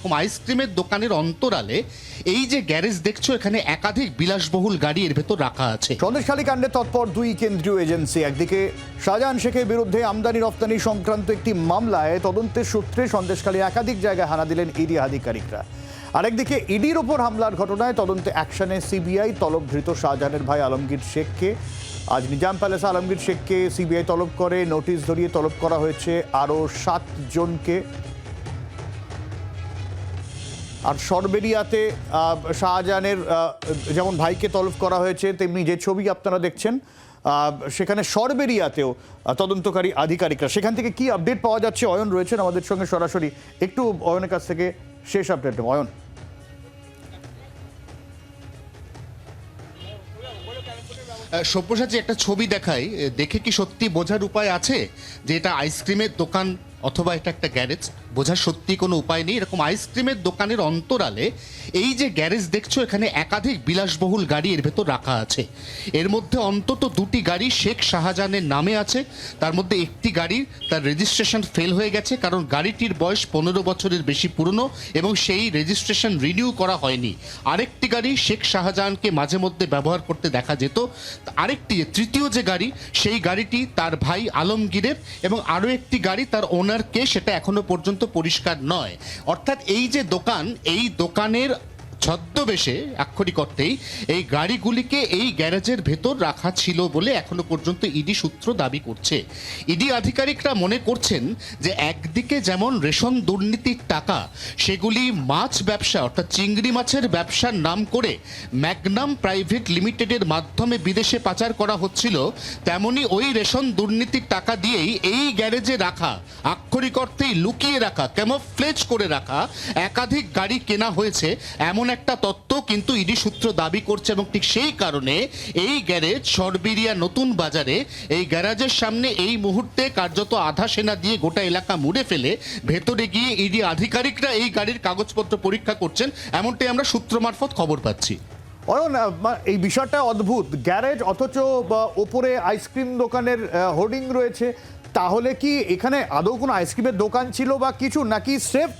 এরকম আইসক্রিমের দোকানের অন্তরালে এই যে গ্যারেজ দেখছ, এখানে একাধিক বিলাসবহুল গাড়ি এর ভেতর রাখা আছে। সন্দেশখালী কাণ্ডে তৎপর দুই কেন্দ্রীয় এজেন্সি, একদিকে শাহজাহান শেখের বিরুদ্ধে আমদানি রপ্তানি সংক্রান্ত একটি মামলায় তদন্তের সূত্রে সন্দেশখালী একাধিক জায়গায় হানা দিলেন ইডি আধিকারিকরা। আরেকদিকে ইডির ওপর হামলার ঘটনায় তদন্তে অ্যাকশনে সিবিআই তলবধৃত শাহজাহানের ভাই আলমগীর শেখকে। আজ নিজাম প্যালেস আলমগীর শেখকে সিবিআই তলব করে, নোটিশ ধরিয়ে তলব করা হয়েছে আরও সাতজনকে আর সরবেরিয়াতে শাহজাহানের যেমন ভাইকে তলব করা হয়েছে, তেমনি যে ছবি আপনারা দেখছেন সেখানে সরবেরিয়াতেও তদন্তকারী আধিকারিকরা। সেখান থেকে কি আপডেট পাওয়া যাচ্ছে? অয়ন রয়েছেন আমাদের সঙ্গে সরাসরি। একটু অয়নের কাছ থেকে শেষ আপডেট। অয়ন। সব্যসাচী, একটা ছবি দেখাই। দেখে কি সত্যি বোঝার উপায় আছে যে এটা আইসক্রিমের দোকান অথবা এটা একটা গ্যারেজ, বোঝার সত্যি কোনো উপায় নেই। এরকম আইসক্রিমের দোকানের অন্তরালে এই যে গ্যারেজ দেখছ, এখানে একাধিক বিলাসবহুল গাড়ি এর ভেতর রাখা আছে। এর মধ্যে অন্তত দুটি গাড়ি শেখ শাহজাহানের নামে আছে। তার মধ্যে একটি গাড়ি, তার রেজিস্ট্রেশন ফেল হয়ে গেছে কারণ গাড়িটির বয়স পনেরো বছরের বেশি পুরনো এবং সেই রেজিস্ট্রেশন রিনিউ করা হয়নি। আরেকটি গাড়ি শেখ শাহজাহানকে মাঝে মধ্যে ব্যবহার করতে দেখা যেত। আরেকটি, তৃতীয় যে গাড়ি, সেই গাড়িটি তার ভাই আলমগীরের এবং আরও একটি গাড়ি তার ওনারকে সেটা এখনও পর্যন্ত পরিষ্কার নয়। অর্থাৎ এই যে দোকান এই দোকানের ছদ্মবেশে আক্ষরিক অর্থেই এই গাড়িগুলিকে এই গ্যারেজের ভেতর রাখা ছিল বলে এখনও পর্যন্ত ইডি সূত্র দাবি করছে। ইডি আধিকারিকরা মনে করছেন যে একদিকে যেমন রেশন দুর্নীতির টাকা, সেগুলি মাছ ব্যবসা অর্থাৎ চিংড়ি মাছের ব্যবসার নাম করে ম্যাগনাম প্রাইভেট লিমিটেডের মাধ্যমে বিদেশে পাচার করা হচ্ছিল, তেমনি ওই রেশন দুর্নীতির টাকা দিয়েই এই গ্যারেজে রাখা, আক্ষরিক অর্থেই লুকিয়ে রাখা, ক্যামোফ্লেজ করে রাখা একাধিক গাড়ি কেনা হয়েছে, এমন একটা তত্ত্ব কিন্তু ইডি সূত্র দাবি করছে এবং ঠিক সেই কারণে এই গ্যারেজ সরবিরিয়া নতুন বাজারে, এই গ্যারাজের সামনে এই মুহূর্তে কার্যত আধা সেনা দিয়ে গোটা এলাকা মুড়ে ফেলে। ভেতরে গিয়ে ইডি আধিকারিকরা এই গাড়ির কাগজপত্র পরীক্ষা করছেন, এমনটাই আমরা সূত্র মারফত খবর পাচ্ছি। অয়ন এই বিষয়টা অদ্ভুত। গ্যারেজ অথচ ওপরে আইসক্রিম দোকানের হোর্ডিং রয়েছে। তাহলে কি এখানে আদৌ কোনো আইসক্রিমের দোকান ছিল বা কিছু, নাকি স্রেফ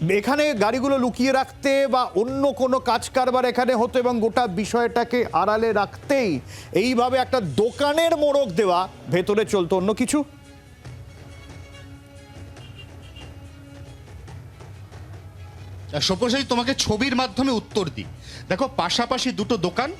এখানে গাড়িগুলো লুকিয়ে রাখতে বা অন্য কোনো কাজ কারবার এখানে হতো এবং গোটা বিষয়টাকে আড়ালে রাখতেই এইভাবে একটা দোকানের মোড়ক দেওয়া ভেতরে চলতো। অন্য কিছু? সব্যসাচী, তোমাকে ছবির মাধ্যমে উত্তর দিই। দেখো, পাশাপাশি দুটো দোকান,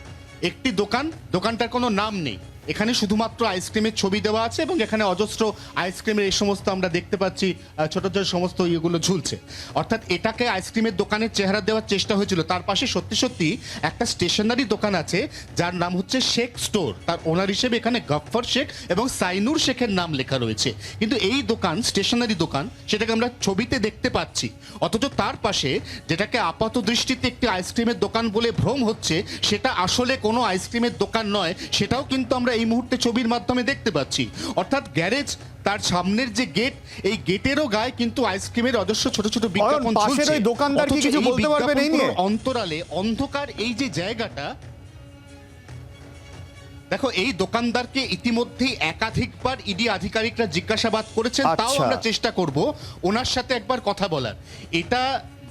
একটি দোকান, দোকানটার কোনো নাম নেই। এখানে শুধুমাত্র আইসক্রিমের ছবি দেওয়া আছে এবং এখানে অজস্র আইসক্রিমের এই সমস্ত আমরা দেখতে পাচ্ছি ছোট ছোট সমস্ত ইয়েগুলো ঝুলছে। অর্থাৎ এটাকে আইসক্রিমের দোকানের চেহারা দেওয়ার চেষ্টা হয়েছিল। তার পাশে সত্যি সত্যি একটা স্টেশনারি দোকান আছে, যার নাম হচ্ছে শেখ স্টোর। তার ওনার হিসেবে এখানে গফফর শেখ এবং সাইনুর শেখের নাম লেখা রয়েছে। কিন্তু এই দোকান, স্টেশনারি দোকান, সেটাকে আমরা ছবিতে দেখতে পাচ্ছি। অথচ তার পাশে যেটাকে আপাত দৃষ্টিতে একটি আইসক্রিমের দোকান বলে ভ্রম হচ্ছে, সেটা আসলে কোনো আইসক্রিমের দোকান নয়, সেটাও কিন্তু আমরা এই মুহূর্তে ছবির মাধ্যমে দেখতে পাচ্ছি। অর্থাৎ গ্যারেজ তার সামনের যে গেট এই গেটেরও গায়ে কিন্তু আইসক্রিমের অজস্র ছোট ছোট বিজ্ঞাপন পাশের ওই দোকানদার কি কিছু বলতে এই নিয়ে? অন্তরালে অন্ধকার এই যে জায়গাটা দেখো এই দোকানদারকে ইতিমধ্যেই একাধিকবার ইডি আধিকারিকরা জিজ্ঞাসাবাদ করেছেন তাও আচ্ছা। আমরা চেষ্টা করব ওনার সাথে একবার কথা বলার। এটা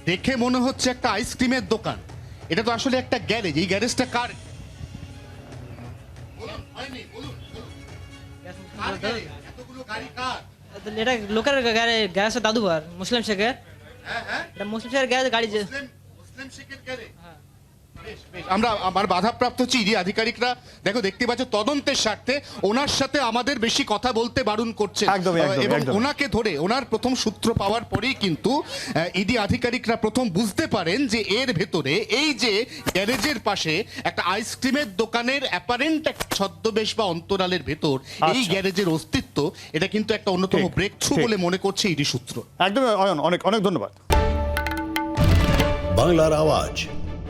দেখে মনে হচ্ছে একটা আইসক্রিমের দোকান। এটা তো আসলে একটা গ্যারেজ এই গ্যারেজটা কার? এটা লোকের গ্যারে- গ্যারেজের দাদুবার মুসলিম শেখের। হ্যাঁ, হ্যাঁ? মুসলিম শেখের গ্যারেজ গাড়ি মুসলিম শেখের গ্যারেজ? আমরা আমার বাধাপ্রাপ্ত হচ্ছে ইডি আধিকারিকরা। দেখো দেখতে পাচ্ছ তদন্তের স্বার্থে ওনার সাথে আমাদের বেশি কথা বলতে বারণ করছে। এবং ওনাকে ধরে ওনার প্রথম সূত্র পাওয়ার পরেই কিন্তু ইডি আধিকারিকরা প্রথম বুঝতে পারেন যে এর ভেতরে এই যে গ্যারেজের পাশে একটা আইসক্রিমের দোকানের অ্যাপারেন্ট একটা ছদ্মবেশ বা অন্তরালের ভেতর এই আচ্ছা। গ্যারেজের অস্তিত্ব এটা কিন্তু একটা অন্যতম ব্রেক থ্রু বলে মনে করছে ইডি সূত্র। একদম অনেক অনেক ধন্যবাদ। বাংলার আওয়াজ।